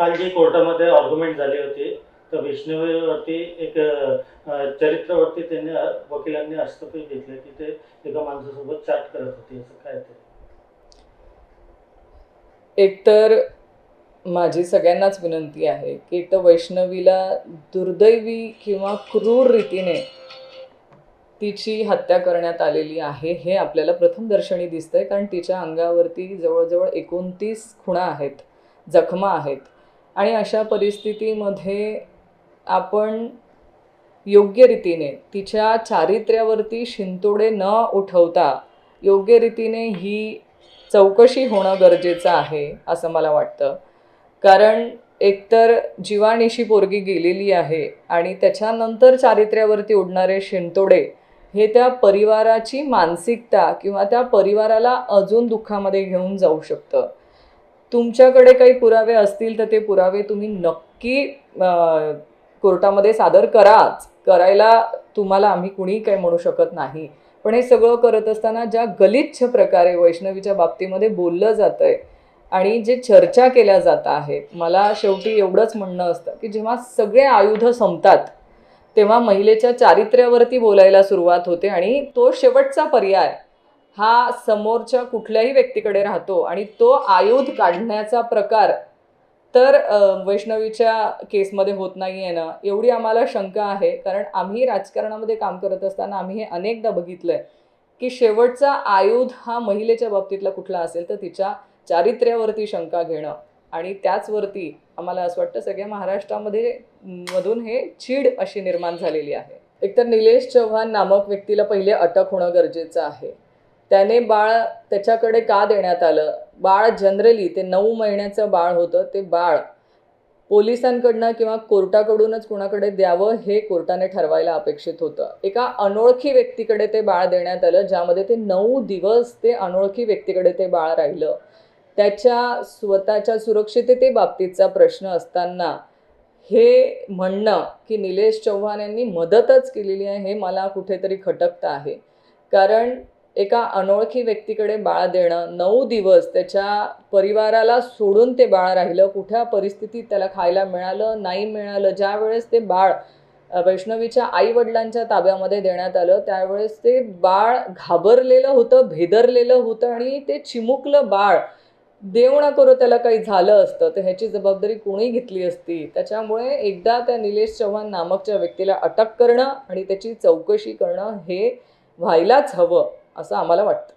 काल जी कोर्टामध्ये आर्ग्युमेंट झाली होती तर विष्णूवरती एक चरित्रवरती चरित्रावरती त्यांनी वकिलांनी हस्तक्षेप घेतले की ते एका माणसासोबत चॅट करत होते असं काय ते? एकतर माझी सगळ्यांनाच विनंती आहे की एक तर वैष्णवीला दुर्दैवी किंवा क्रूर रीतीने तिची हत्या करण्यात आलेली आहे हे आपल्याला प्रथम दर्शनी दिसतंय कारण तिच्या अंगावरती जवळजवळ एकोणतीस खुणा आहेत जखमा आहेत. आणि अशा परिस्थितीमध्ये आपण योग्य रीतीने तिच्या चारित्र्यावरती शिंतोडे न उठवता योग्य रीतीने ही चौकशी होणं गरजेचं आहे असं मला वाटतं. कारण एकतर जीवानिशी पोरगी गेलेली आहे आणि त्याच्यानंतर चारित्र्यावरती उडणारे शिंतोडे हे त्या परिवाराची मानसिकता किंवा त्या परिवाराला अजून दुःखामध्ये घेऊन जाऊ शकतं. तुमच्याकडे काही पुरावे असतील तर ते पुरावे तुम्ही नक्की कोर्टामध्ये सादर कराच. करायला तुम्हाला आम्ही कुणी काही म्हणू शकत नाही. पण हे सगळं करत असताना ज्या गलिच्छ प्रकारे वैष्णवीच्या बाबतीमध्ये बोललं जातं आहे आणि जे चर्चा केल्या जात आहेत मला शेवटी एवढंच म्हणणं असतं की जेव्हा सगळे आयुध संपतात तेव्हा महिलेच्या चारित्र्यावरती बोलायला सुरुवात होते आणि तो शेवटचा पर्याय हा समोरच्या कुठल्याही व्यक्तीकडे राहतो आणि तो आयुध काढण्याचा प्रकार तर वैष्णवीच्या केसमध्ये होत नाही आहे ना एवढी आम्हाला शंका आहे. कारण आम्ही राजकारणामध्ये काम करत असताना आम्ही हे अनेकदा बघितलं आहे की शेवटचा आयुध हा महिलेच्या बाबतीतला कुठला असेल तर तिच्या चारित्र्यावरती शंका घेणं. आणि त्याचवरती आम्हाला असं वाटतं सगळ्या महाराष्ट्रामध्ये मधून हे चीड अशी निर्माण झालेली आहे. एकतर निलेश चव्हाण नामक व्यक्तीला पहिले अटक होणं गरजेचं आहे. त्याने बाळ त्याच्याकडे का देण्यात आलं? बाळ जनरली ते नऊ महिन्याचं बाळ होतं ते बाळ पोलिसांकडनं किंवा कोर्टाकडूनच कुणाकडे द्यावं हे कोर्टाने ठरवायला अपेक्षित होतं. एका अनोळखी व्यक्तीकडे ते बाळ देण्यात आलं ज्यामध्ये ते नऊ दिवस ते अनोळखी व्यक्तीकडे ते बाळ राहिलं. त्याच्या स्वतःच्या सुरक्षितते बाबतीतचा प्रश्न असताना हे म्हणणं की निलेश चव्हाण यांनी मदतच केलेली आहे हे मला कुठेतरी खटकतं आहे. कारण एका अनोळखी व्यक्तीकडे बाळ देणं नऊ दिवस त्याच्या परिवाराला सोडून ते बाळ राहिलं कुठल्या परिस्थितीत त्याला खायला मिळालं नाही मिळालं ज्या वेळेस ते बाळ वैष्णवीच्या आई वडिलांच्या ताब्यामध्ये देण्यात आलं त्यावेळेस ते बाळ घाबरलेलं होतं भेदरलेलं होतं आणि ते चिमुकलं बाळ देव ना करो त्याला काही झालं असतं. तर ह्याची जबाबदारी कोणी घेतली असती? त्याच्यामुळे एकदा त्या निलेश चव्हाण नामकच्या व्यक्तीला अटक करणं आणि त्याची चौकशी करणं हे व्हायलाच हवं. असं आम्हाला वाटतं.